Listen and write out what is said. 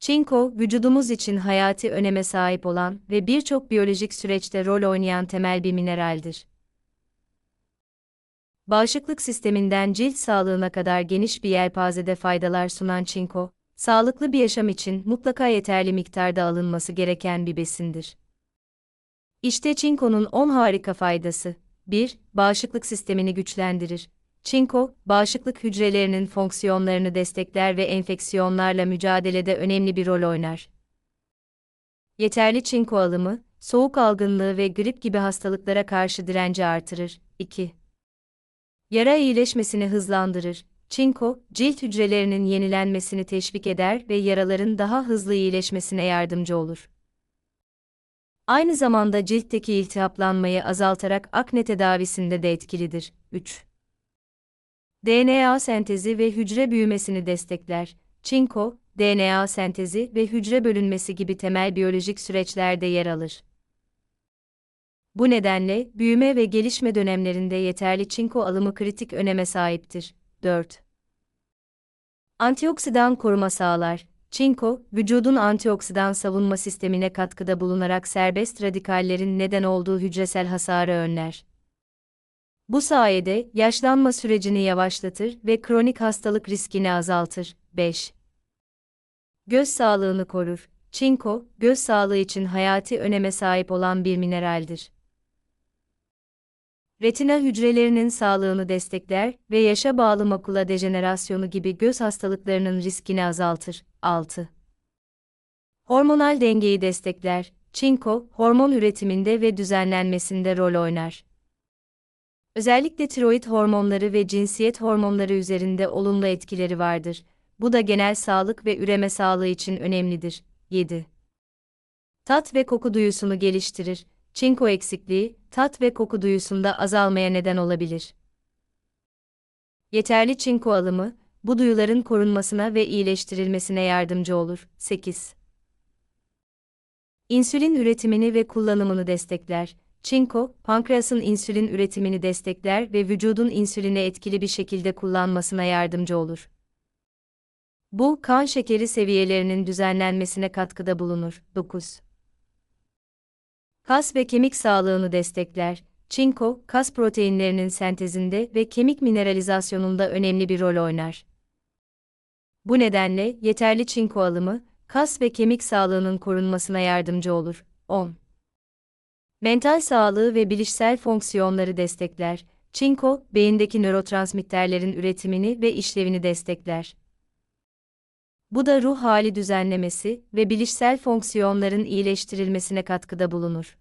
Çinko, vücudumuz için hayati öneme sahip olan ve birçok biyolojik süreçte rol oynayan temel bir mineraldir. Bağışıklık sisteminden cilt sağlığına kadar geniş bir yelpazede faydalar sunan çinko, sağlıklı bir yaşam için mutlaka yeterli miktarda alınması gereken bir besindir. İşte çinkonun 10 harika faydası. 1. Bağışıklık sistemini güçlendirir. Çinko, bağışıklık hücrelerinin fonksiyonlarını destekler ve enfeksiyonlarla mücadelede önemli bir rol oynar. Yeterli çinko alımı, soğuk algınlığı ve grip gibi hastalıklara karşı direnci artırır. 2. Yara iyileşmesini hızlandırır. Çinko, cilt hücrelerinin yenilenmesini teşvik eder ve yaraların daha hızlı iyileşmesine yardımcı olur. Aynı zamanda ciltteki iltihaplanmayı azaltarak akne tedavisinde de etkilidir. 3. DNA sentezi ve hücre büyümesini destekler. Çinko, DNA sentezi ve hücre bölünmesi gibi temel biyolojik süreçlerde yer alır. Bu nedenle büyüme ve gelişme dönemlerinde yeterli çinko alımı kritik öneme sahiptir. 4. Antioksidan koruma sağlar. Çinko, vücudun antioksidan savunma sistemine katkıda bulunarak serbest radikallerin neden olduğu hücresel hasarı önler. Bu sayede yaşlanma sürecini yavaşlatır ve kronik hastalık riskini azaltır. 5. Göz sağlığını korur. Çinko, göz sağlığı için hayati öneme sahip olan bir mineraldir. Retina hücrelerinin sağlığını destekler ve yaşa bağlı makula dejenerasyonu gibi göz hastalıklarının riskini azaltır. 6. Hormonal dengeyi destekler. Çinko, hormon üretiminde ve düzenlenmesinde rol oynar. Özellikle tiroid hormonları ve cinsiyet hormonları üzerinde olumlu etkileri vardır. Bu da genel sağlık ve üreme sağlığı için önemlidir. 7. Tat ve koku duyusunu geliştirir. Çinko eksikliği, tat ve koku duyusunda azalmaya neden olabilir. Yeterli çinko alımı, bu duyuların korunmasına ve iyileştirilmesine yardımcı olur. 8. İnsülin üretimini ve kullanımını destekler. Çinko, pankreasın insülin üretimini destekler ve vücudun insülini etkili bir şekilde kullanmasına yardımcı olur. Bu, kan şekeri seviyelerinin düzenlenmesine katkıda bulunur. 9. Kas ve kemik sağlığını destekler. Çinko, kas proteinlerinin sentezinde ve kemik mineralizasyonunda önemli bir rol oynar. Bu nedenle yeterli çinko alımı, kas ve kemik sağlığının korunmasına yardımcı olur. 10. Mental sağlığı ve bilişsel fonksiyonları destekler. Çinko, beyindeki nörotransmitterlerin üretimini ve işlevini destekler. Bu da ruh hali düzenlemesi ve bilişsel fonksiyonların iyileştirilmesine katkıda bulunur.